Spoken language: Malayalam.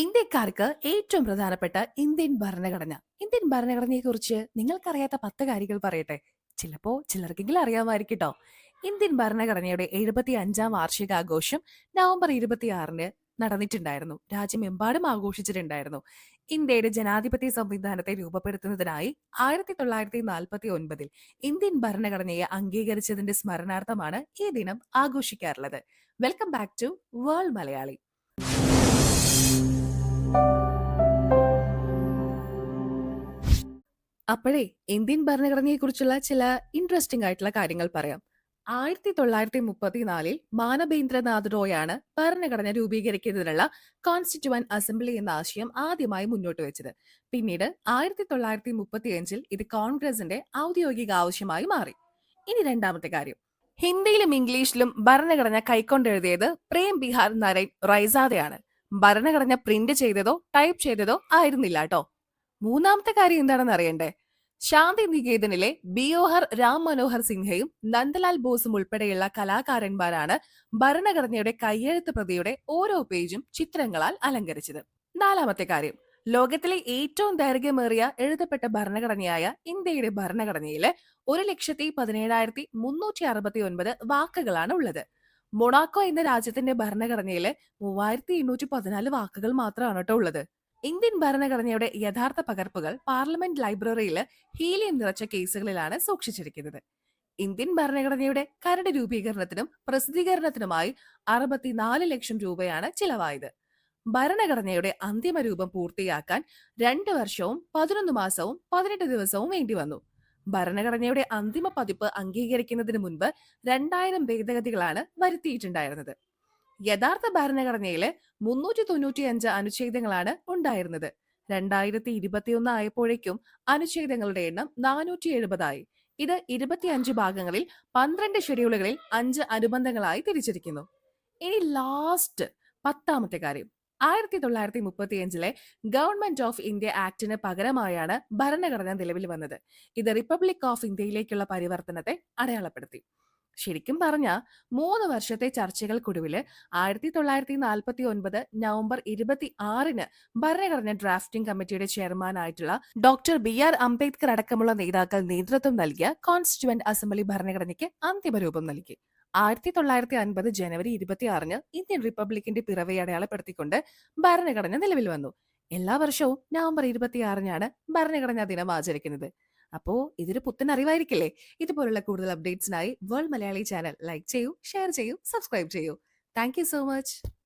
ഇന്ത്യക്കാർക്ക് ഏറ്റവും പ്രധാനപ്പെട്ട ഇന്ത്യൻ ഭരണഘടന. ഇന്ത്യൻ ഭരണഘടനയെക്കുറിച്ച് നിങ്ങൾക്കറിയാത്ത പത്ത് കാര്യങ്ങൾ പറയട്ടെ? ചിലപ്പോ ചിലർക്കെങ്കിലും അറിയാമായിരിക്കും അറിയാമായിരിക്കട്ടോ ഇന്ത്യൻ ഭരണഘടനയുടെ എഴുപത്തി അഞ്ചാം വാർഷികാഘോഷം നവംബർ ഇരുപത്തിയാറിന് നടന്നിട്ടുണ്ടായിരുന്നു. രാജ്യമെമ്പാടും ആഘോഷിച്ചിട്ടുണ്ടായിരുന്നു. ഇന്ത്യയുടെ ജനാധിപത്യ സംവിധാനത്തെ രൂപപ്പെടുത്തുന്നതിനായി ആയിരത്തി തൊള്ളായിരത്തി നാൽപ്പത്തി ഒൻപതിൽ ഇന്ത്യൻ ഭരണഘടനയെ അംഗീകരിച്ചതിന്റെ സ്മരണാർത്ഥമാണ് ഈ ദിനം ആഘോഷിക്കാറുള്ളത്. Welcome back to world Malayali. അപ്പോഴേ ഇന്ത്യൻ ഭരണഘടനയെക്കുറിച്ചുള്ള ചില ഇൻട്രസ്റ്റിംഗ് ആയിട്ടുള്ള കാര്യങ്ങൾ പറയാം. ആയിരത്തി തൊള്ളായിരത്തി മുപ്പത്തിനാലിൽ മാനവേന്ദ്രനാഥ് റോയാണ് ഭരണഘടന രൂപീകരിക്കുന്നതിനുള്ള കോൺസ്റ്റിറ്റ്യൂവൻ അസംബ്ലി എന്ന ആശയം ആദ്യമായി മുന്നോട്ട് വെച്ചത്. പിന്നീട് ആയിരത്തി തൊള്ളായിരത്തി മുപ്പത്തിയഞ്ചിൽ ഇത് കോൺഗ്രസിന്റെ ഔദ്യോഗിക ആവശ്യമായി മാറി. ഇനി രണ്ടാമത്തെ കാര്യം. ഹിന്ദിയിലും ഇംഗ്ലീഷിലും ഭരണഘടന കൈക്കൊണ്ടെഴുതിയത് പ്രേം ബിഹാർ നരൈൻ റൈസാദയാണ്. ഭരണഘടന പ്രിന്റ് ചെയ്തതോ ടൈപ്പ് ചെയ്തതോ ആയിരുന്നില്ല കേട്ടോ. മൂന്നാമത്തെ കാര്യം എന്താണെന്ന് അറിയണ്ടേ? ശാന്തി നികേതനിലെ ബിയോഹർ രാം മനോഹർ സിൻഹയും നന്ദലാൽ ബോസും ഉൾപ്പെടെയുള്ള കലാകാരന്മാരാണ് ഭരണഘടനയുടെ കയ്യെഴുത്ത് പ്രതിയുടെ ഓരോ പേജും ചിത്രങ്ങളാൽ അലങ്കരിച്ചത്. നാലാമത്തെ കാര്യം. ലോകത്തിലെ ഏറ്റവും ദൈർഘ്യമേറിയ എഴുതപ്പെട്ട ഭരണഘടനയായ ഇന്ത്യയുടെ ഭരണഘടനയിൽ ഒരു ലക്ഷത്തി പതിനേഴായിരത്തി മുന്നൂറ്റി അറുപത്തി ഒൻപത് വാക്കുകളാണ് ഉള്ളത്. മൊണാക്കോ എന്ന രാജ്യത്തിന്റെ ഭരണഘടനയിൽ മൂവായിരത്തി എണ്ണൂറ്റി പതിനാല് വാക്കുകൾ മാത്രമാണ് കേട്ടോ ഉള്ളത്. ഇന്ത്യൻ ഭരണഘടനയുടെ യഥാർത്ഥ പകർപ്പുകൾ പാർലമെന്റ് ലൈബ്രറിയിൽ ഹീലിയം നിറച്ച കേസുകളിലാണ് സൂക്ഷിച്ചിരിക്കുന്നത്. ഇന്ത്യൻ ഭരണഘടനയുടെ കരട് രൂപീകരണത്തിനും പ്രസിദ്ധീകരണത്തിനുമായി അറുപത്തിനാല് ലക്ഷം രൂപയാണ് ചിലവായത്. ഭരണഘടനയുടെ അന്തിമ രൂപം പൂർത്തിയാക്കാൻ രണ്ട് വർഷവും പതിനൊന്ന് മാസവും പതിനെട്ട് ദിവസവും വേണ്ടി വന്നു. ഭരണഘടനയുടെ അന്തിമ പതിപ്പ് അംഗീകരിക്കുന്നതിന് മുൻപ് രണ്ടായിരം ഭേദഗതികളാണ് വരുത്തിയിട്ടുണ്ടായിരുന്നത്. യഥാർത്ഥ ഭരണഘടനയിൽ മുന്നൂറ്റി തൊണ്ണൂറ്റി അഞ്ച് അനുച്ഛേദങ്ങളാണ് ഉണ്ടായിരുന്നത്. രണ്ടായിരത്തി ഇരുപത്തിയൊന്ന് ആയപ്പോഴേക്കും അനുച്ഛേദങ്ങളുടെ എണ്ണം നാനൂറ്റി എഴുപതായി ഇത് ഇരുപത്തിയഞ്ച് ഭാഗങ്ങളിൽ പന്ത്രണ്ട് ഷെഡ്യൂളുകളിൽ അഞ്ച് അനുബന്ധങ്ങളായി തിരിച്ചിരിക്കുന്നു. ഇനി ലാസ്റ്റ് പത്താമത്തെ കാര്യം. ആയിരത്തി തൊള്ളായിരത്തി മുപ്പത്തിയഞ്ചിലെ ഗവൺമെന്റ് ഓഫ് ഇന്ത്യ ആക്ടിന് പകരമായാണ് ഭരണഘടന നിലവിൽ വന്നത്. ഇത് റിപ്പബ്ലിക് ഓഫ് ഇന്ത്യയിലേക്കുള്ള പരിവർത്തനത്തെ അടയാളപ്പെടുത്തി. ശരിക്കും പറഞ്ഞ മൂന്ന് വർഷത്തെ ചർച്ചകൾക്കൊടുവിൽ ആയിരത്തി തൊള്ളായിരത്തി നാൽപ്പത്തി ഒൻപത് നവംബർ ഇരുപത്തി ആറിന് ഭരണഘടന ഡ്രാഫ്റ്റിംഗ് കമ്മിറ്റിയുടെ ചെയർമാനായിട്ടുള്ള ഡോക്ടർ ബി ആർ അംബേദ്കർ അടക്കമുള്ള നേതാക്കൾ നേതൃത്വം നൽകിയ കോൺസ്റ്റിറ്റ്യുവന്റ് അസംബ്ലി ഭരണഘടനയ്ക്ക് അന്തിമരൂപം നൽകി. ആയിരത്തി തൊള്ളായിരത്തി അൻപത് ജനുവരി ഇരുപത്തി ആറിന് ഇന്ത്യൻ റിപ്പബ്ലിക്കിന്റെ പിറവയെ അടയാളപ്പെടുത്തിക്കൊണ്ട് ഭരണഘടന നിലവിൽ വന്നു. എല്ലാ വർഷവും നവംബർ ഇരുപത്തിയാറിനാണ് ഭരണഘടനാ ദിനം ആചരിക്കുന്നത്. അപ്പോ ഇതൊരു പുത്തൻ അറിവായിരിക്കില്ലേ? ഇതുപോലുള്ള കൂടുതൽ അപ്ഡേറ്റ്സിനായി വേൾഡ് മലയാളി ചാനൽ ലൈക്ക് ചെയ്യൂ ഷെയർ ചെയ്യൂ സബ്സ്ക്രൈബ് ചെയ്യൂ. Thank so much